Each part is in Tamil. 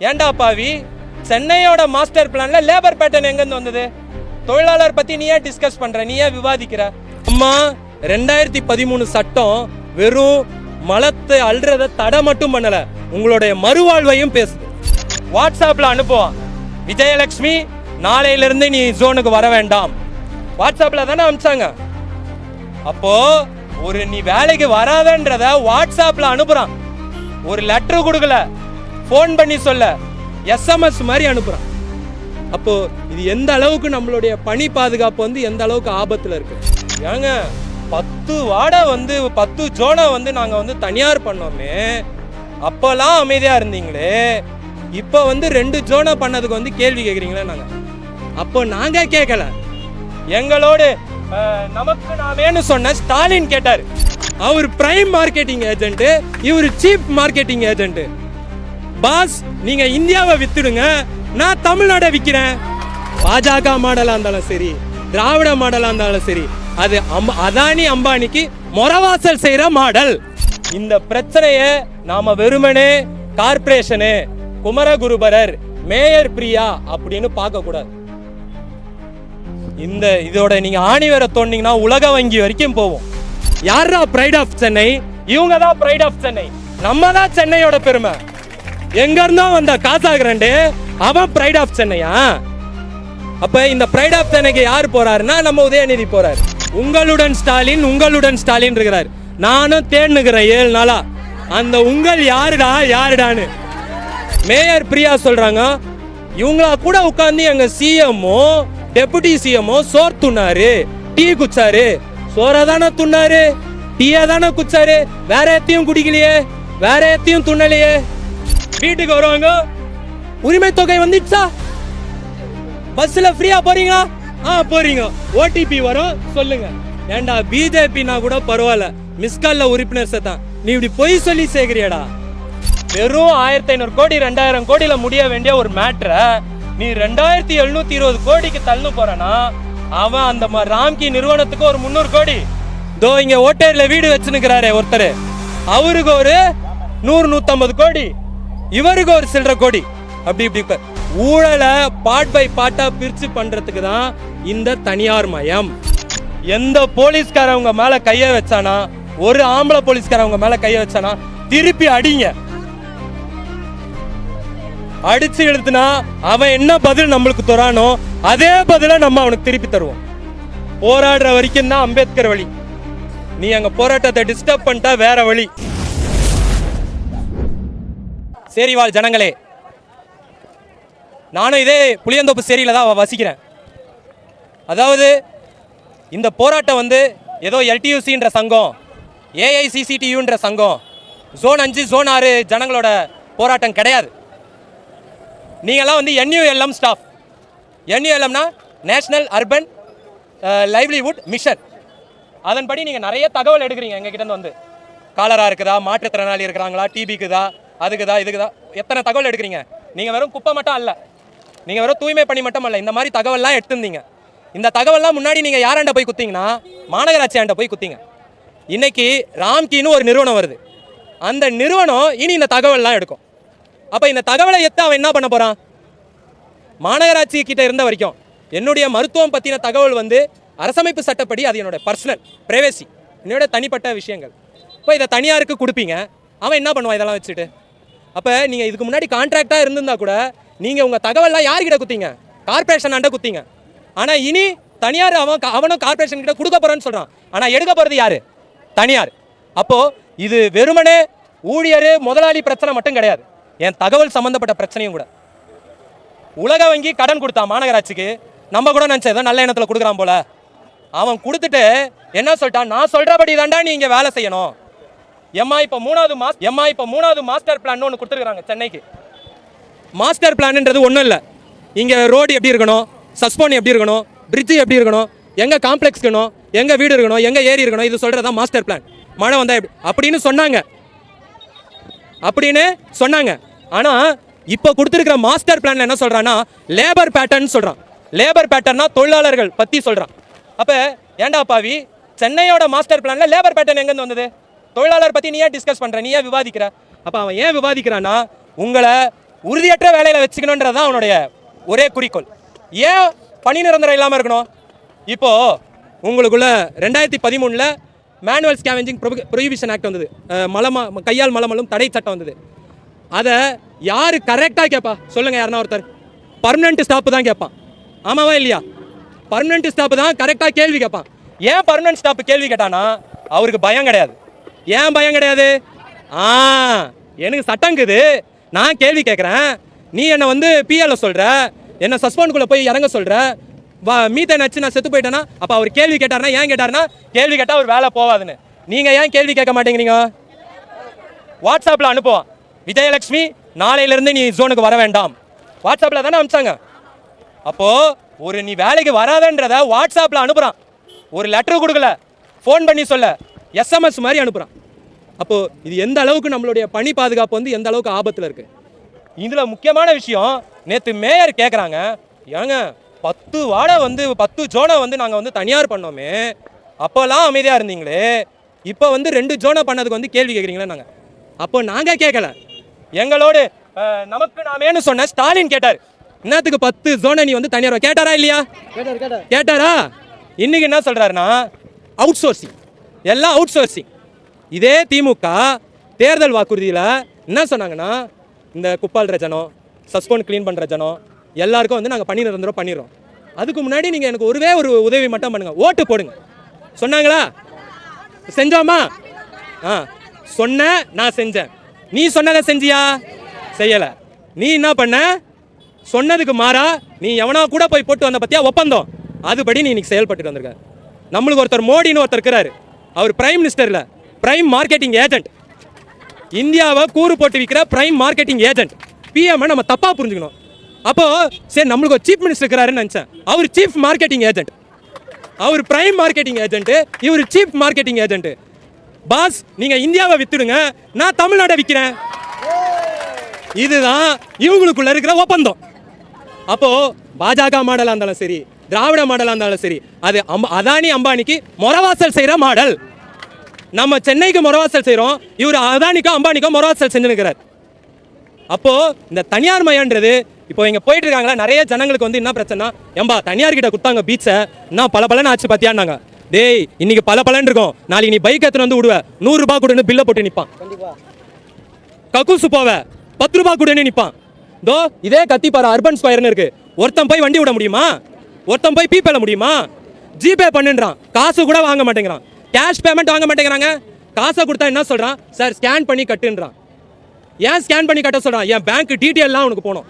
ஏண்டா பாவி? சென்னையோட மாஸ்டர் பிளான்ல லேபர் பேட்டர்ன் எங்கேருந்து வந்தது? தொழிலாளர் பத்தி நீ ஏன் டிஸ்கஸ் பண்ற? நீ ஏன் விவாதிக்கிற? அம்மா ரெண்டாயிரத்தி பதிமூணு சட்டம் வெறும் மலத்தை அல்றத தடை மட்டும் பண்ணல. உங்களுடைய மறுவாழ்வையும் பேசுது. வாட்ஸ்அப்ல அனுப்புவோம் விஜயலட்சுமி நாளையில இருந்து நீ ஜோனுக்கு வர வேண்டாம். வாட்ஸ்அப்ல தானே அனுப்பிச்சாங்க அப்போ ஒரு நீ வேலைக்கு வராதன்றத வாட்ஸ்அப்ல அனுப்புறான். ஒரு லெட்டர் கொடுக்கல. ஃபோன் பண்ணி சொல்ல. எஸ்எம்எஸ் மாதிரி அனுப்புகிறான் அப்போது இது எந்த அளவுக்கு நம்மளுடைய பணி பாதுகாப்பு வந்து எந்த அளவுக்கு ஆபத்தில் இருக்குது ஏங்க பத்து வாடை வந்து பத்து ஜோனை வந்து நாங்கள் வந்து தனியார் பண்ணோமே. அப்போல்லாம் அமைதியாக இருந்தீங்களே. இப்போ வந்து ரெண்டு ஜோனை பண்ணதுக்கு வந்து கேள்வி கேட்குறீங்களே நாங்கள் அப்போ நாங்கள் கேட்கல எங்களோடு நமக்கு நமக்கு நாமேன்னு சொன்ன ஸ்டாலின் கேட்டார். அவர் பிரைம் மார்க்கெட்டிங் ஏஜென்ட்டு இவர் சீப் மார்க்கெட்டிங் ஏஜென்ட்டு பாஸ் நீங்க இந்தியாவை வித்துடுங்க. நான் தமிழ்நாடை விற்கிறேன் பாஜக மாடலாக இருந்தாலும் சரி திராவிட மாடலாக இருந்தாலும் சரி அது அம் அதானி அம்பானிக்கு மொரவாசல் செய்கிற மாடல். இந்த பிரச்சனையை நாம வெறுமனே கார்ப்பரேஷனு குமரகுருபரர் மேயர் பிரியா அப்படின்னு பார்க்கக்கூடாது இந்த இதோட நீங்க ஆணி வேற தோண்டிங்கன்னா உலக வங்கி வரைக்கும் போவோம். யாரா பிரைட் ஆஃப் சென்னை? இவங்க தான் பிரைட் ஆஃப் சென்னை. நம்ம தான் சென்னையோட பெருமை. எங்க இருந்தோ வந்த காசாகிரண்டு அவன் பிரைட் ஆஃப் சென்னையா? அப்ப இந்த பிரைட் ஆஃப் சென்னைக்கு யார் போறாருன்னா நம்ம உதயநிதி போறாரு. உங்களுடன் ஸ்டாலின் உங்களுடன் ஸ்டாலின் இருக்கிறார். நானும் தேடுனுக்கிறேன் ஏழு நாளா. அந்த உங்கள் யாருடா யாருடான்னு. மேயர் பிரியா சொல்றாங்க. இவங்களா கூட உட்காந்து எங்க சிஎம்ஓ டெபுட்டி சிஎம்ஓ சோர் துண்ணாரு டீ குச்சாரு சோற தானே துண்ணாரு டீயா தானே குச்சாரு வேற எத்தையும் குடிக்கலையே. வேற எத்தையும் துண்ணலையே வீட்டுக்கு வருவாங்க? உரிமை தொகை வந்துடுச்சா பஸ்ல ஃப்ரீயா போறீங்களா? ஆ போறீங்க. ஓடிபி வரும். சொல்லுங்க. ஏன்டா பிஜேபினா கூட பரவாயில்ல. மிஸ்கால்ல உறுப்பினர் தான் நீ இப்படி பொய் சொல்லி சேர்க்கிறியாடா வெறும் ஆயிரத்தி ஐநூறு கோடி ரெண்டாயிரம் கோடியில முடிய வேண்டிய ஒரு மேட்ரை நீ ரெண்டாயிரத்தி எழுநூத்தி இருபது கோடிக்கு தள்ளு போறனா அவன் அந்த ராம்கி நிறுவனத்துக்கு ஒரு முந்நூறு கோடி. தோ இங்க ஓட்டேர்ல வீடு வச்சுனுக்கிறாரே ஒருத்தர். அவருக்கு ஒரு நூறு நூத்தம்பது கோடி. இவருக்கு ஒரு சில்லற கோடி. அப்படி இப்படி இப்ப ஊழலை பார்ட் பை பார்ட்டா பிரிச்சு பண்றதுக்கு தான் இந்த தனியார் மயம். எந்த போலீஸ்காரவங்க மேல கைய வச்சானா ஒரு ஆம்பளை போலீஸ்காரவங்க மேல கைய வச்சானா திருப்பி அடிங்க. அடிச்சு எழுத்துனா அவன் என்ன பதில் நம்மளுக்கு தரானோ அதே பதில நம்ம அவனுக்கு திருப்பி தருவோம். போராடுற வரைக்கும் தான் அம்பேத்கர் வழி. நீ அங்க போராட்டத்தை டிஸ்டர்ப் பண்ணிட்டா வேற வழி. சேரிவாழ் ஜனங்களே. நானும் இதே புளியந்தோப்பு சேரியில் தான் வசிக்கிறேன். அதாவது இந்த போராட்டம் வந்து ஏதோ எல்டியூசின்ற சங்கம் ஏஐசிசிடியூன்ற சங்கம் ஜோன் அஞ்சு ஜோன் ஆறு ஜனங்களோட போராட்டம் கிடையாது. நீங்களாம் வந்து என்யூஎல்எம் ஸ்டாஃப் என்யூஎல்எம்னா நேஷ்னல் அர்பன் லைவ்லிவுட் மிஷன் அதன்படி நீங்கள் நிறைய தகவல் எடுக்கிறீங்க எங்ககிட்ட வந்து. காலராக இருக்குதா மாற்றுத்திறனாளி இருக்கிறாங்களா டிபிக்குதா அதுக்குதா இதுக்குதா. எத்தனை தகவல் எடுக்கிறீங்க? நீங்கள் வெறும் குப்பை மட்டும் அல்ல. நீங்கள் வெறும் தூய்மை பண்ணி மட்டும் அல்ல. இந்த மாதிரி தகவல்லாம் எடுத்திருந்தீங்க. இந்த தகவல்லாம் முன்னாடி நீங்கள் யாராண்ட போய் குத்திங்கன்னா மாநகராட்சி ஆண்ட போய் குத்திங்க. இன்னைக்கு ராம்கின்னு ஒரு நிறுவனம் வருது. அந்த நிறுவனம் இனி இந்த தகவல்லாம் எடுக்கும். அப்போ இந்த தகவலை எடுத்து அவன் என்ன பண்ண போகிறான் மாநகராட்சி கிட்ட இருந்த வரைக்கும் என்னுடைய மருத்துவம் பற்றின தகவல் வந்து அரசமைப்பு சட்டப்படி அது என்னோட பர்சனல் பிரைவேசி என்னோட தனிப்பட்ட விஷயங்கள். இப்போ இதை தனியாருக்கு கொடுப்பீங்க. அவன் என்ன பண்ணுவான் இதெல்லாம் வச்சுட்டு? அப்போ நீங்கள் இதுக்கு முன்னாடி கான்ட்ராக்டாக இருந்திருந்தா கூட நீங்கள் உங்கள் தகவல்லாம் யார்கிட்ட குத்திங்க? கார்பரேஷன் அண்டை குத்திங்க. ஆனால் இனி தனியார் அவன் அவனும் கார்பரேஷன் கிட்ட கொடுக்க போகிறேன்னு சொல்கிறான் ஆனால் எடுக்க போகிறது யார்? தனியார். அப்போது இது வெறுமனே ஊழியர் முதலாளி பிரச்சனை மட்டும் கிடையாது. என் தகவல் சம்மந்தப்பட்ட பிரச்சனையும் கூட. உலக வங்கி கடன் கொடுத்தா மாநகராட்சிக்கு நம்ம கூட நினச்ச ஏதோ நல்ல எண்ணத்தில் கொடுக்குறான் போல. அவன் கொடுத்துட்டு என்ன சொல்லிட்டான்? நான் சொல்கிறபடி தாண்டா நீ இங்கே வேலை செய்யணும். எம்மா இப்போ மூணாவது மாஸ் எம்மா இப்போ மூணாவது மாஸ்டர் பிளான் ஒன்று கொடுத்துருக்குறாங்க சென்னைக்கு. மாஸ்டர் பிளான்ன்றது ஒன்றும் இல்லை. இங்கே ரோடு எப்படி இருக்கணும் சஸ்போன் எப்படி இருக்கணும் பிரிட்ஜு எப்படி இருக்கணும் எங்கே காம்ப்ளெக்ஸ் இருக்கணும் எங்கே வீடு இருக்கணும் எங்கே ஏரி இருக்கணும் இது சொல்கிறது தான் மாஸ்டர் பிளான் மழை வந்தால் எப்படி? அப்படின்னு சொன்னாங்க. அப்படின்னு சொன்னாங்க. ஆனால் இப்போ கொடுத்துருக்கிற மாஸ்டர் பிளான்ல என்ன சொல்கிறான்னா லேபர் பேட்டர்ன் சொல்கிறான் லேபர் பேட்டர்னா தொழிலாளர்கள் பற்றி சொல்கிறான் அப்போ ஏண்டா பாவி? சென்னையோட மாஸ்டர் பிளானில் லேபர் பேட்டர்ன் எங்கேருந்து வந்தது? தொழிலாளர் பற்றி நீ ஏன் டிஸ்கஸ் பண்ணுற நீ ஏன் விவாதிக்கிற? அப்போ அவன் ஏன் விவாதிக்கிறான்னா உங்களை உறுதியற்ற வேலையில் வச்சுக்கணுன்றது தான் அவனுடைய ஒரே குறிக்கோள். ஏன் பணி நிரந்தரம் இல்லாமல் இருக்கணும்? இப்போது உங்களுக்குள்ள ரெண்டாயிரத்தி பதிமூணில் மேனுவல் ஸ்கேவெஞ்சிங் ப்ரொஹிபிஷன் ஆக்ட் வந்தது. மலம மலமா கையால் மலமலும் தடை சட்டம் வந்தது. அதை யார் கரெக்டாக கேட்பா சொல்லுங்கள் யாருன்னா ஒருத்தர். பர்மனெண்ட் ஸ்டாப்பு தான் கேட்பான் ஆமாவா இல்லையா? பர்மனெண்ட் ஸ்டாப்பு தான் கரெக்டாக கேள்வி கேட்பான் ஏன் பர்மனெண்ட் ஸ்டாப்பு கேள்வி கேட்டானா அவருக்கு பயம் கிடையாது. ஏன் பயம் கிடையாது? ஆ எனக்கு சட்டங்குது நான் கேள்வி கேட்குறேன். நீ என்னை வந்து பிஎல்ல சொல்கிற என்னை சஸ்பெண்டுக்குள்ளே போய் இறங்க சொல்கிற வா மீத்த அடிச்சு நான் செத்து போயிட்டேன்னா அப்போ அவர் கேள்வி கேட்டாருன்னா ஏன் கேட்டாருன்னா கேள்வி கேட்டால் அவர் வேலை போவாதுன்னு. நீங்கள் ஏன் கேள்வி கேட்க மாட்டேங்கிறீங்க? வாட்ஸ்அப்பில் அனுப்புவோம். விஜயலட்சுமி நாளையிலேருந்து நீ ஜோனுக்கு வர வேண்டாம். வாட்ஸ்அப்பில் தானே அனுப்பிச்சாங்க. அப்போது ஒரு நீ வேலைக்கு வராதன்றத வாட்ஸ்அப்பில் அனுப்புகிறான் ஒரு லெட்டர் கொடுக்கல. ஃபோன் பண்ணி சொல்ல. எஸ்எம்எஸ் மாதிரி அனுப்புகிறான் அப்போது இது எந்த அளவுக்கு நம்மளுடைய பணி பாதுகாப்பு வந்து எந்த அளவுக்கு ஆபத்தில் இருக்குது இதில் முக்கியமான விஷயம் நேற்று மேயர் கேட்குறாங்க ஏங்க பத்து வாடை வந்து பத்து ஜோனை வந்து நாங்கள் வந்து தனியார் பண்ணோமே அப்போல்லாம் அமைதியாக இருந்தீங்களே இப்போ வந்து ரெண்டு ஜோனை பண்ணதுக்கு வந்து கேள்வி கேட்குறீங்களே நாங்கள் அப்போ நாங்கள் கேட்கல எங்களோடு நமக்கு நாமேன்னு சொன்ன ஸ்டாலின் கேட்டார். என்னத்துக்கு பத்து ஜோனை நீ வந்து தனியார் கேட்டாரா இல்லையா? கேட்டார் இன்னைக்கு என்ன சொல்றாருன்னா அவுட் சோர்சிங் எல்லாம் அவுட் சோர்சிங் இதே திமுக தேர்தல் வாக்குறுதியில் என்ன சொன்னாங்கன்னா இந்த குப்பால் ஜனம் சஸ்பெண்ட் க்ளீன் பண்ணுற ஜனம் எல்லாருக்கும் வந்து நாங்கள் பண்ணி நிரந்தரம் பண்ணிடுறோம். அதுக்கு முன்னாடி நீங்கள் எனக்கு ஒருவே ஒரு உதவி மட்டும் பண்ணுங்கள் ஓட்டு போடுங்க. சொன்னாங்களா? செஞ்சோமா? ஆ சொன்ன நான் செஞ்சேன். நீ சொன்னதை செஞ்சியா? செய்யலை. நீ என்ன பண்ண? சொன்னதுக்கு மாறா நீ எவனா கூட போய் போட்டு வந்த பத்தியா ஒப்பந்தம். அதுபடி நீ இன்னைக்கு செயல்பட்டு வந்திருக்க. நம்மளுக்கு ஒருத்தர் மோடின்னு ஒருத்தர் இருக்கிறாரு. அவர் பிரைம் மினிஸ்டரில் பிரைம் மார்க்கெட்டிங் ஏஜென்ட் இந்தியாவை கூறு போட்டு விற்கிற பிரைம் மார்க்கெட்டிங் ஏஜென்ட் பிஎம் நம்ம தப்பாக புரிஞ்சுக்கணும். அப்போது சரி நம்மளுக்கு ஒரு சீஃப் மினிஸ்டர் இருக்கிறாருன்னு நினச்சேன். அவர் சீஃப் மார்க்கெட்டிங் ஏஜென்ட் அவர் பிரைம் மார்க்கெட்டிங் ஏஜென்ட்டு இவர் சீஃப் மார்க்கெட்டிங் ஏஜென்ட்டு பாஸ் நீங்கள் இந்தியாவை விற்றுடுங்க நான் தமிழ்நாடை விற்கிறேன் இதுதான் இவங்களுக்குள்ள இருக்கிற ஒப்பந்தம். அப்போது பாஜக மாடலாக இருந்தாலும் சரி திராவிட மாடலாக இருந்தாலும் சரி அது அம் அதானி அம்பானிக்கு மொரவாசல் செய்கிற மாடல். நம்ம சென்னைக்கு மொரவாசல் செய்றோம். இவர் அதானிக்கோ அம்பானிக்கோ மொரவாசல் செஞ்சுருக்கிறார். அப்போ இந்த தனியார் மயன்றது இப்போ இங்க போயிட்டு இருக்காங்களா நிறைய ஜனங்களுக்கு வந்து என்ன பிரச்சனை ஏம்பா தனியார் கிட்ட கொடுத்தாங்க பீச்சை என்ன பல பலன்னு ஆச்சு பாத்தியான்னாங்க. டேய் இன்னைக்கு பல பலன் இருக்கும். நாளைக்கு நீ பைக் எடுத்துட்டு வந்து விடுவ. நூறு ரூபாய் கொடுன்னு பில்லை போட்டு கண்டிப்பா. கக்கூசு போவ. பத்து ரூபாய் கொடுன்னு நிப்பான். தோ இதே கத்திப்பாறை அர்பன் ஸ்கொயர்னு இருக்கு. ஒருத்தன் போய் வண்டி விட முடியுமா? ஒருத்தன் போய் பீப்பேல முடியுமா? ஜிபே பண்ணுன்றான். காசு கூட வாங்க மாட்டேங்கிறான். கேஷ் பேமெண்ட் வாங்க மாட்டேங்கிறாங்க. காசை கொடுத்தா என்ன சொல்கிறான் சார் ஸ்கேன் பண்ணி கட்டுன்றான். ஏன் ஸ்கேன் பண்ணி கட்ட சொல்கிறான் என் பேங்க் டீட்டெயில்லாம் உனக்கு போகணும்.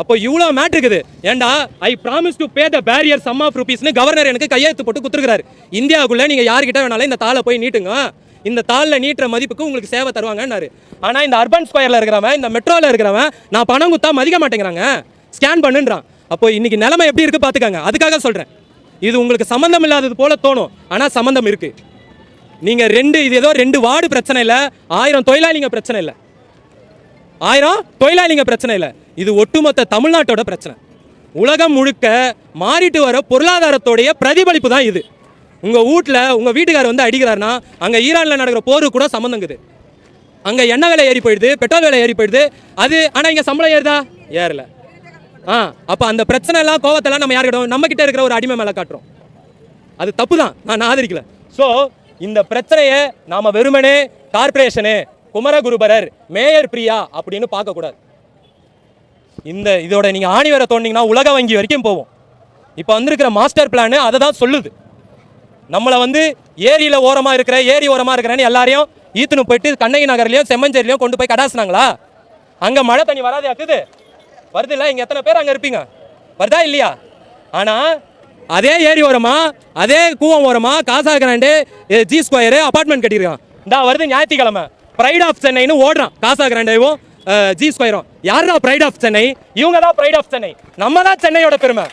அப்போ இவ்வளோ மேட் இருக்குது. ஏண்டா? I promise to pay the bearer sum of ருபீஸ்னு governor எனக்கு கையெழுத்து போட்டு கொடுத்துருக்காரு இந்தியாவுக்குள்ளே நீங்கள் யார்கிட்ட வேணாலும் இந்த தாளை போய் நீட்டுங்க. இந்த தாளில் நீட்டுற மதிப்புக்கு உங்களுக்கு சேவை தருவாங்கன்னாரு. ஆனால் இந்த அர்பன் ஸ்கொயரில் இருக்கிறவன் இந்த மெட்ரோவில் இருக்கிறவன் நான் பணம் குத்தா மதிக்க மாட்டேங்கிறாங்க. ஸ்கேன் பண்ணுன்றான். அப்போ இன்னைக்கு நிலைமை எப்படி இருக்குது பார்த்துக்கங்க அதுக்காக சொல்கிறேன் இது உங்களுக்கு சம்மந்தம் இல்லாதது போல தோணும். ஆனால் சம்மந்தம் இருக்கு. நீங்கள் ரெண்டு இது ஏதோ ரெண்டு வார்டு பிரச்சனை இல்லை. ஆயிரம் தொழிலாளிங்க பிரச்சனை இல்லை. ஆயிரம் தொழிலாளிங்க பிரச்சனை இல்லை. இது ஒட்டுமொத்த தமிழ்நாட்டோட பிரச்சனை. உலகம் முழுக்க மாறிட்டு வர பொருளாதாரத்தோடைய பிரதிபலிப்பு தான் இது. உங்கள் வீட்டில் உங்கள் வீட்டுக்கார் வந்து அடிக்கிறாருன்னா அங்கே ஈரானில் நடக்கிற போரு கூட சம்மந்தங்குது அங்கே எண்ணெய் விலை ஏறி போயிடுது பெட்ரோல் விலை ஏறி போயிடுது. அது ஆனால் இங்கே சம்பளம் ஏறுதா? ஏறல. ஆ அப்போ அந்த பிரச்சனை எல்லாம் கோவத்தெல்லாம் நம்ம யாருக்கிட்ட நம்ம கிட்ட இருக்கிற ஒரு அடிமை மேலே காட்டுறோம். அது தப்பு தான் நான் ஆதரிக்கல. ஸோ இந்த பிரச்சனையை நாம் வெறுமனே கார்ப்பரேஷனு குமரகுருபரர் மேயர் பிரியா அப்படின்னு பார்க்கக்கூடாது. இந்த இதோட நீங்கள் ஆணி வர தோண்டிங்கன்னா உலக வங்கி வரைக்கும் போவோம். இப்போ வந்திருக்கிற மாஸ்டர் பிளானு அதை தான் சொல்லுது. நம்மளை வந்து ஏரியில் ஓரமாக இருக்கிற ஏரி ஓரமாக இருக்கிறேன்னு எல்லாரையும் ஈத்துன்னு போயிட்டு கண்ணகி நகர்லையும் செம்மஞ்சேரிலையும் கொண்டு போய் கடாசுனாங்களா? அங்கே மழை தண்ணி வராது ஆக்குது வருது இல்லை இங்கே எத்தனை பேர் அங்கே இருப்பீங்க? வருதா இல்லையா? ஆனால் அதே ஏரி ஓரமா அதே கூவம் ஓரமா Casagrand G square apartment கட்டியிருக்கான். இந்தா வருது ஞாயிற்றுக்கிழமை. ப்ரைட் ஆஃப் சென்னைன்னு ஓடுறான். காசா கிராண்டேவும் ஜி ஸ்கொயரும் யாரா ப்ரைட் ஆஃப் சென்னை? இவங்க தான் ப்ரைட் ஆஃப் சென்னை. நம்ம தான் சென்னையோட பெருமை.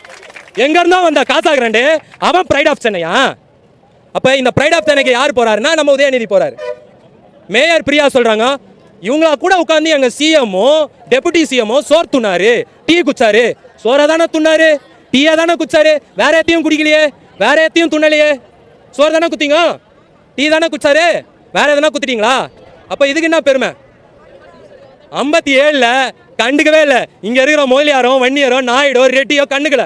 எங்கேருந்தோ வந்த காசா கிராண்டு அவன் ப்ரைட் ஆஃப் சென்னையா? அப்போ இந்த ப்ரைட் ஆஃப் சென்னைக்கு யார் போகிறாருன்னா நம்ம உதயநிதி போகிறாரு மேயர் பிரியா சொல்கிறாங்க இவங்களா கூட உட்காந்து எங்க சிஎம்ஓ டெபுட்டி சிஎம்ஓ சோர் துண்ணாரு டீ குச்சாரு சோறை தானே துண்ணாரு டீயை தானே குச்சாரு வேற எத்தையும் குடிக்கலையே. வேற எத்தையும் துண்ணலையே சோறு தானே குத்திங்க? டீ தானே குச்சாரு வேற எதனா குத்திட்டீங்களா? அப்போ இதுக்கு என்ன பெருமை? ஐம்பத்தி ஏழில் கண்டுக்கவே இல்லை. இங்கே இருக்கிற மொழியாரோ வன்னியரோ நாயுடோ ரெட்டியோ கண்டுக்கல.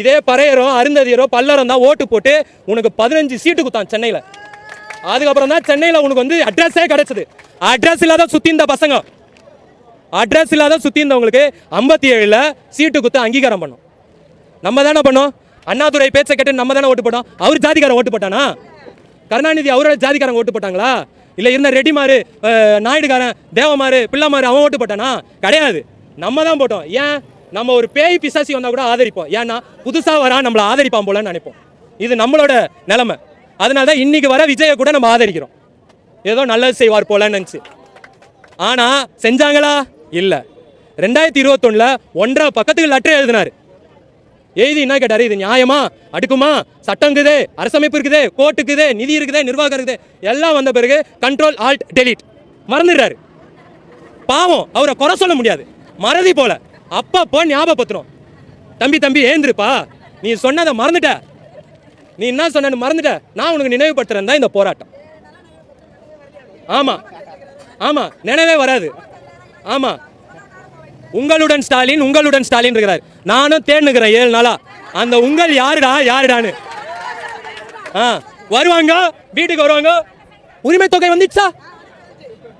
இதே பறையரோ அருந்ததியரோ பல்லரம் தான் ஓட்டு போட்டு உனக்கு பதினஞ்சு சீட்டு குத்தான் சென்னையில். அதுக்கப்புறம் தான் சென்னையில் உனக்கு வந்து அட்ரஸே கிடச்சிது. அட்ரஸ் இல்லாத சுற்றி இந்த பசங்க. அட்ரஸ் இல்லாத சுற்றி இருந்தவங்களுக்கு ஐம்பத்தி ஏழில் சீட்டு குத்து அங்கீகாரம் பண்ணோம். நம்ம தானே பண்ணோம்? அண்ணாதுரை பேச்சை கேட்டு நம்ம தானே ஓட்டு போட்டோம்? அவர் ஜாதிக்காரன் ஓட்டு போட்டானா? கருணாநிதி அவரோட ஜாதிக்காரங்க ஓட்டு போட்டாங்களா? இல்லை இருந்த ரெட்டிமாரு நாயுடுகாரன் தேவமாரு பிள்ளைமாரு அவன் ஓட்டு போட்டானா? கிடையாது. நம்ம தான் போட்டோம். ஏன்? நம்ம ஒரு பேய் பிசாசி வந்தால் கூட ஆதரிப்போம். ஏன்னா புதுசாக வரா நம்மளை ஆதரிப்பான் போலன்னு நினைப்போம். இது நம்மளோட நிலைமை. அதனால தான் இன்னைக்கு வர விஜயை கூட நம்ம ஆதரிக்கிறோம். ஏதோ நல்லது செய்வார் போலன்னு நினச்சி. ஆனால் செஞ்சாங்களா? இல்லை. ரெண்டாயிரத்தி இருபத்தொன்னில் ஒன்றரை பக்கத்துக்கு லெட்டர் எழுதினார். எழுதி என்ன கேட்டார்? இது நியாயமா? அடுக்குமா? சட்டம் இருக்குது அரசமைப்பு இருக்குது கோர்ட் இருக்குது நிதி இருக்குது நிர்வாகம் இருக்குது. எல்லாம் வந்த பிறகு கண்ட்ரோல் ஆல்ட் டெலிட் மறந்துடுறாரு. பாவம் அவரை குறை சொல்ல முடியாது. மறதி போல. அப்பப்போ ஞாபகப்படுத்துறோம். தம்பி தம்பி ஏந்திருப்பா நீ சொன்னதை மறந்துட்ட. நீ என்ன சொன்ன மறந்துட்ட. நான் உனக்கு நினைவுபடுத்துறேன் தான் இந்த போராட்டம். ஆமாம் ஆமாம் நினைவே வராது. ஆமாம் உங்களுடன் ஸ்டாலின் உங்களுடன் ஸ்டாலின் இருக்கிறார். நானும் தேர்னுக்கிறேன் ஏழு நாளா. அந்த உங்கள் யாருடா யாருடான்னு. ஆ. வருவாங்க? வீட்டுக்கு வருவாங்க? உரிமை தொகை வந்துச்சா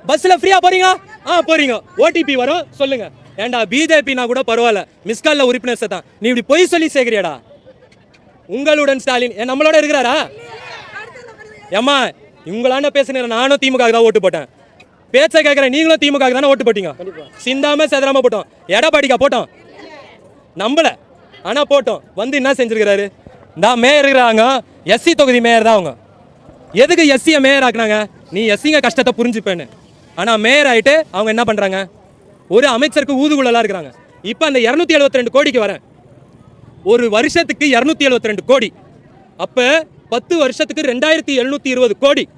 பஸ்ஸில் ஃப்ரீயாக போறீங்க ஆ போறீங்க. ஓடிபி வரும். சொல்லுங்க. ஏன்டா பிஜேபினா கூட பரவாயில்ல. மிஸ்காலில் உறுப்பினர் தான். நீ இப்படி பொய் சொல்லி சேர்க்கிறியாடா உங்களுடன் ஸ்டாலின். ஏன் நம்மளோட இருக்கிறாரா? ஏம்மா இவங்களான பேசுனேன் நானும் திமுக தான் ஓட்டு போட்டேன். பேச்சை கேட்குறேன் நீங்களும் திமுக தானே ஓட்டு போட்டீங்க? சிந்தாம செதறாம போட்டோம். எடப்பாடிக்கா போட்டோம்? நம்பல. ஆனால் போட்டோம். வந்து என்ன செஞ்சிருக்கிறாரு? நான் மேயர் இருக்கிறாங்க. எஸ்சி தொகுதி மேயர் தான் அவங்க. எதுக்கு எஸ்சியை மேயர் ஆக்குனாங்க? நீ எஸ்சிங்க கஷ்டத்தை புரிஞ்சுப்பேன்னு. ஆனால் மேயர் ஆகிட்டு அவங்க என்ன பண்ணுறாங்க ஒரு அமைச்சருக்கு ஊதுகுள்ளலாம் இருக்கிறாங்க. இப்போ அந்த இரநூத்தி எழுபத்தி ரெண்டு கோடிக்கு வரேன். ஒரு வருஷத்துக்கு இரநூத்தி எழுபத்தி ரெண்டு கோடி. அப்போ பத்து வருஷத்துக்கு ரெண்டாயிரத்தி எழுநூத்தி இருபது கோடி.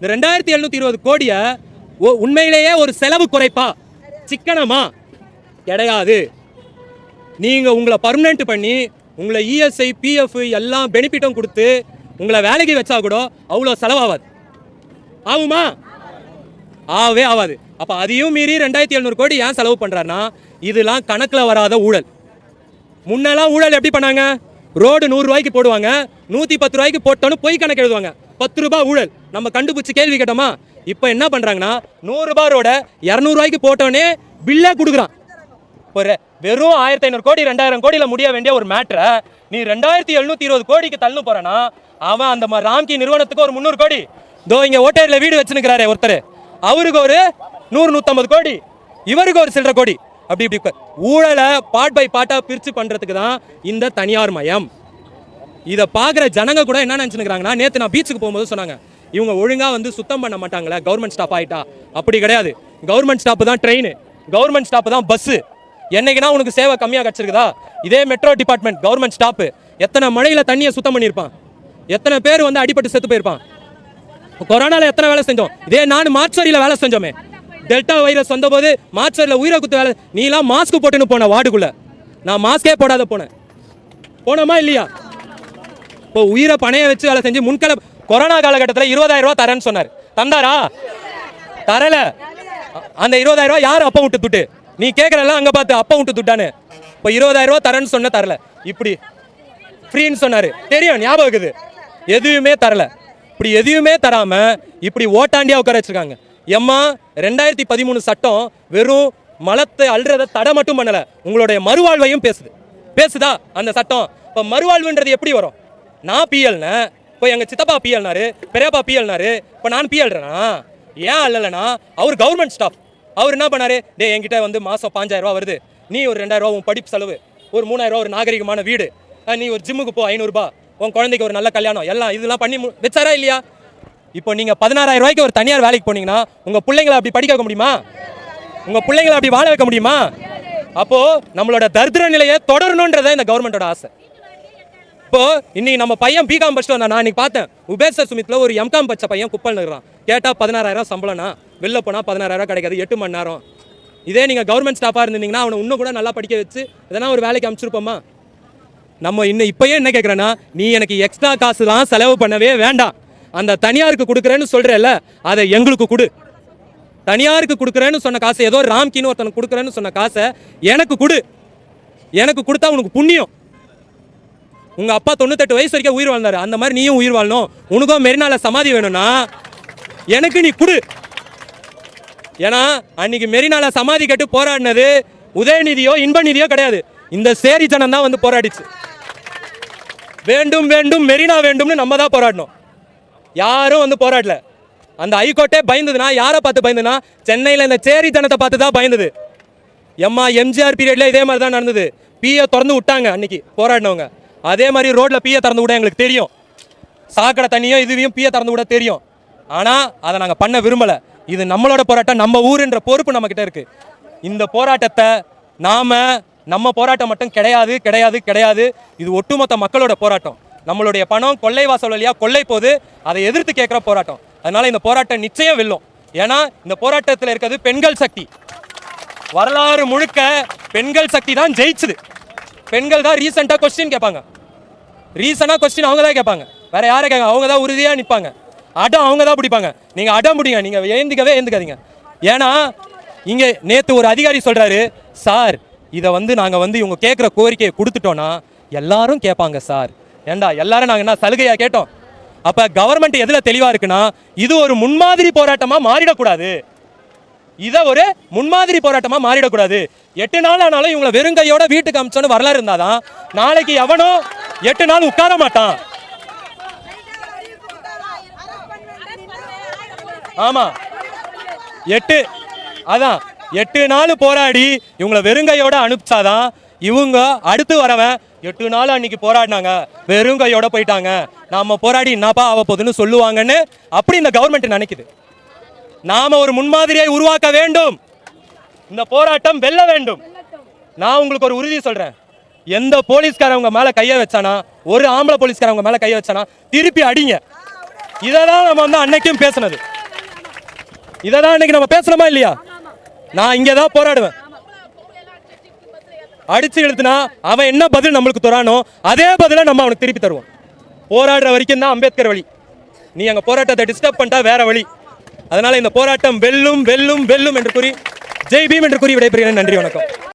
இந்த ரெண்டாயிரத்தி எழுநூத்தி இருபது கோடியை ஒ- உண்மையிலேயே ஒரு செலவு குறைப்பா? சிக்கனமா? கிடையாது. நீங்கள் உங்களை பர்மனெண்ட் பண்ணி உங்களை இஎஸ்ஐ பிஎஃப் எல்லாம் பெனிஃபிட்டும் கொடுத்து உங்களை வேலைக்கு வச்சா கூட அவ்வளோ செலவாகாது ஆகுமா? ஆகவே ஆகாது. அப்போ அதையும் மீறி ரெண்டாயிரத்தி எழுநூறு கோடி ஏன் செலவு பண்ணுறாருன்னா இதெல்லாம் கணக்கில் வராத ஊழல். முன்னெல்லாம் ஊழல் எப்படி பண்ணாங்க? ரோடு நூறு ரூபாய்க்கு போடுவாங்க நூற்றி பத்து ரூபாய்க்கு போட்டோன்னு பொய் கணக்கு எழுதுவாங்க. பத்து ரூபாய் ஊழல். நம்ம கண்டுபிடிச்சி கேள்வி கேட்டோமா? இப்போ என்ன பண்ணுறாங்கன்னா நூறுரூபா ரோட இரநூறுவாய்க்கு போட்டோன்னே பில்லே கொடுக்குறான். ஒரு வெறும் ஆயிரத்தி ஐநூறு கோடி ரெண்டாயிரம் கோடியில் முடிய வேண்டிய ஒரு மேட்ரை நீ ரெண்டாயிரத்தி எழுநூத்தி இருபது கோடிக்கு தள்ளு போறனா அவன் அந்த மாதிரி ராம்கி நிறுவனத்துக்கு ஒரு முந்நூறு கோடி. தோ இங்க ஓட்டேரியில் வீடு வச்சுருக்கிறாரே ஒருத்தர். அவருக்கு ஒரு நூறு நூற்றம்பது கோடி. இவருக்கு ஒரு சில்லற கோடி. அப்படி இப்படி ஊழலை பார்ட் பை பார்ட்டாக பிரித்து பண்ணுறதுக்கு தான் இந்த தனியார் மயம். இதை பார்க்குற ஜனங்க கூட என்ன நினச்சினுக்கிறாங்கன்னா நேற்று நான் பீச்சுக்கு போகும்போது சொன்னாங்க இவங்க ஒழுங்காக வந்து சுத்தம் பண்ண மாட்டாங்களே கவர்மெண்ட் ஸ்டாப் ஆகிட்டா அப்படி கிடையாது. கவர்மெண்ட் ஸ்டாப்பு தான் ட்ரெயின் கவர்மெண்ட் ஸ்டாப்பு தான் பஸ்ஸு என்னைக்குனா உனக்கு சேவை கம்மியாக கிடச்சிருக்குதா? இதே மெட்ரோ டிபார்ட்மெண்ட் கவர்மெண்ட் ஸ்டாப்பு எத்தனை மழையில் தண்ணியை சுத்தம் பண்ணியிருப்பான்? எத்தனை பேர் வந்து அடிபட்டு செத்து போயிருப்பான்? கொரோனாவில் எத்தனை வேலை செஞ்சோம்? இதே நான் மார்ச்சரியில் வேலை செஞ்சோமே. டெல்டா வைரஸ் வந்தபோது மாச்சரில் உயிரை குத்து வேலை நீலாம் மாஸ்க் போட்டுன்னு போன வார்டுக்குள்ள. நான் மாஸ்கே போடாத போனேன். போனோமா இல்லையா? இப்போ உயிரை பணைய வச்சு வேலை செஞ்சு முன்கள கொரோனா காலகட்டத்தில் இருபதாயிரம் ரூபா தரேன்னு சொன்னார். தந்தாரா? தரல. அந்த இருபதாயிரம் ரூபா யார் அப்பா விட்டு துட்டு? நீ கேட்குறல அங்கே பார்த்து அப்பா விட்டு துட்டான்னு. இப்போ இருபதாயிரம் ரூபா தரேன்னு சொன்ன தரல. இப்படி ஃப்ரீன்னு சொன்னார். தெரியும் ஞாபகம் இருக்குது. எதுவுமே தரல. இப்படி எதுவுமே தராமல் இப்படி ஓட்டாண்டியாக உட்கார வச்சுருக்காங்க. எம்மா ரெண்டாயிரத்தி பதிமூணு சட்டம் வெறும் மலத்தை அல்றத தடை மட்டும் பண்ணலை உங்களுடைய மறுவாழ்வையும் பேசுது. பேசுதா அந்த சட்டம்? இப்போ மறுவாழ்வுன்றது எப்படி வரும்? நான் பிஎல்னு இப்போ எங்கள் சித்தப்பா பிஎல்னாரு பெரியப்பா பிஎல்னாரு இப்போ நான் பிஎல்றேனா ஏன் அல்லலைனா அவர் கவர்மெண்ட் ஸ்டாஃப் அவர் என்ன பண்ணாரு? டே என்கிட்ட வந்து மாதம் பாஞ்சாயிரரூவா வருது. நீ ஒரு ரெண்டாயிரம் உன் படிப்பு செலவு ஒரு மூணாயிரரூவா ஒரு நாகரிகமான வீடு நீ ஒரு ஜிம்முக்கு போ ஐநூறுரூபா உன் குழந்தைக்கு ஒரு நல்ல கல்யாணம் எல்லாம் இதெல்லாம் பண்ணி வச்சாரா இல்லையா? இப்போ நீங்கள் பதினாறாயிரம் ரூபாய்க்கு ஒரு தனியார் வேலைக்கு போனீங்கன்னா உங்கள் பிள்ளைங்களை அப்படி படிக்க வைக்க முடியுமா? உங்கள் பிள்ளைங்களை அப்படி வாழ வைக்க முடியுமா? அப்போது நம்மளோட தரித்திர நிலையை தொடரணுன்றதை இந்த கவர்மெண்ட்டோட ஆசை. இப்போ இன்னைக்கு நம்ம பையன் பிகாம் படிச்சுட்டு வந்தான். நான் இன்னைக்கு பார்த்தேன். உபேச சுமித்ல ஒரு எம்காம் பச்சை பையன் குப்பல் இருக்கிறான் கேட்டால் பதினாறாயிரம் சம்பளம்னா வெளில போனால் பதினாறாயிரம் கிடைக்காது எட்டு மணி நேரம். இதே நீங்கள் கவர்மெண்ட் ஸ்டாஃபாக இருந்தீங்கன்னா அவனை இன்னும் கூட நல்லா படிக்க வச்சு எதனா ஒரு வேலைக்கு அமைச்சிருப்போமா நம்ம இன்னும் இப்போயே என்ன கேட்குறேன்னா நீ எனக்கு எக்ஸ்ட்ரா காசுலாம் செலவு பண்ணவே வேண்டாம். அந்த தனியாருக்கு கொடுக்குறேன்னு சொல்கிறேல்ல அதை எங்களுக்கு கொடு. தனியாருக்கு கொடுக்குறேன்னு சொன்ன காசை ஏதோ ராம்கின்னு ஒருத்தனுக்கு கொடுக்குறேன்னு சொன்ன காசை எனக்கு கொடு. எனக்கு கொடுத்தா உனக்கு புண்ணியம். உங்கள் அப்பா தொண்ணூத்தெட்டு வயசு வரைக்கும் உயிர் வாழ்ந்தாரு. அந்த மாதிரி நீயும் உயிர் வாழணும். உனக்கும் மெரினால சமாதி வேணும்னா எனக்கு நீ கொடு. ஏன்னா அன்னைக்கு மெரினால சமாதி கட்டு போராடினது உதயநிதியோ இன்ப நிதியோ கிடையாது. இந்த சேரி ஜனம் தான் வந்து போராடிச்சு. வேண்டும் வேண்டும் மெரினா வேண்டும்னு நம்ம தான் போராடணும் யாரும் வந்து போராடல. அந்த ஹைகோர்ட்டே பயந்ததுன்னா யாரை பார்த்து பயந்துனா சென்னையில் இந்த சேரி தனத்தை பார்த்து தான் பயந்தது. எம்மா எம்ஜிஆர் பீரியட்ல இதே மாதிரி தான் நடந்தது. பிஏ திறந்து விட்டாங்க அன்னைக்கு போராடினவங்க. அதே மாதிரி ரோட்டில் பிஏ திறந்து விட எங்களுக்கு தெரியும். சாக்கடை தண்ணியும் இதுவையும் பிஏ திறந்து விட தெரியும். ஆனால் அதை நாங்கள் பண்ண விரும்பலை. இது நம்மளோட போராட்டம் நம்ம ஊருன்ற பொறுப்பு நம்மக்கிட்ட இருக்குது இந்த போராட்டத்தை நாம் நம்ம போராட்டம் மட்டும் கிடையாது கிடையாது கிடையாது. இது ஒட்டுமொத்த மக்களோட போராட்டம். நம்மளுடைய பணம் கொள்ளை வாசல் வழியாக கொள்ளை போது அதை எதிர்த்து கேட்குற போராட்டம். அதனால் இந்த போராட்டம் நிச்சயம் வெல்லும். ஏன்னா இந்த போராட்டத்தில் இருக்கிறது பெண்கள் சக்தி. வரலாறு முழுக்க பெண்கள் சக்தி தான் ஜெயிச்சுது. பெண்கள் தான் ரீசெண்டாக கொஸ்டின் கேட்பாங்க. ரீசனாக கொஸ்டின் அவங்க தான் கேட்பாங்க. வேறு யாரை கேட்க அவங்க தான் உறுதியாக நிற்பாங்க அடம் அவங்க தான் பிடிப்பாங்க. நீங்கள் அடம் பிடிங்க. நீங்கள் ஏந்திக்கவே ஏந்துக்காதீங்க. ஏன்னா இங்கே நேற்று ஒரு அதிகாரி சொல்கிறாரு சார் இதை வந்து நாங்கள் வந்து இவங்க கேட்குற கோரிக்கையை கொடுத்துட்டோன்னா எல்லாரும் கேட்பாங்க சார். ஏண்டா எல்லாரும் நாங்கள் என்ன சலுகையாக கேட்டோம்? அப்போ கவர்மெண்ட் எதில் தெளிவாக இருக்குன்னா இது ஒரு முன்மாதிரி போராட்டமாக மாறிடக்கூடாது. இதை ஒரு முன்மாதிரி போராட்டமாக மாறிடக்கூடாது. எட்டு நாள் ஆனாலும் இவங்களை வெறுங்கையோட வீட்டுக்கு அமிச்சோன்னு வரலாறு இருந்தாதான் நாளைக்கு எவனோ எட்டு நாள் உட்கார மாட்டான். ஆமா. எட்டு அதான் எட்டு நாள் போராடி இவங்களை வெறுங்கையோட அனுப்பிச்சாதான் இவங்க அடுத்து வரவன் எட்டு நாள் அன்னைக்கு போராடினாங்க. வெறுங்கையோட போயிட்டாங்க. நாம போராடி என்னப்பா ஆக போகுதுன்னு சொல்லுவாங்கன்னு அப்படி இந்த கவர்மெண்ட் நினைக்குது. நாம ஒரு முன்மாதிரியை உருவாக்க வேண்டும். இந்த போராட்டம் வெல்ல வேண்டும். நான் உங்களுக்கு ஒரு உறுதி சொல்றேன். எந்த போலீஸ்காரவங்க மேல கையை வச்சானா ஒரு ஆம்பளை போலீஸ்காரவங்க மேல கையை வச்சானா திருப்பி அடிங்க. இதை தான் நம்ம வந்து அன்னைக்கும் பேசுனது. இதை தான் அன்னைக்கு நம்ம பேசணுமா இல்லையா? நான் இங்கே தான் போராடுவேன். அடிச்சு இழுத்துனா அவன் என்ன பதில் நம்மளுக்கு தரானோ அதே பதிலை நம்ம அவனுக்கு திருப்பி தருவோம். போராடுற வரைக்கும் தான் அம்பேத்கர் வழி. நீ அங்கே போராட்டத்தை டிஸ்டர்ப் பண்ணிட்டா வேற வழி. அதனால இந்த போராட்டம் வெல்லும் வெல்லும் வெல்லும் என்று கூறி ஜெய் பீம் என்று கூறி விடைபெறுகிறேன். நன்றி வணக்கம்.